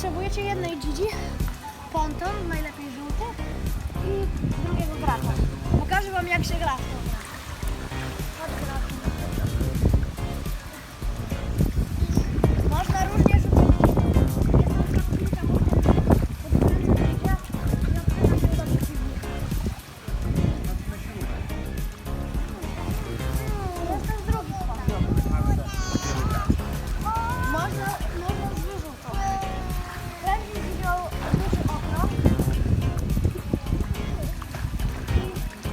potrzebujecie jednej dzidzi, ponton, najlepiej żółty i drugiego gracza. Pokażę Wam jak się gra.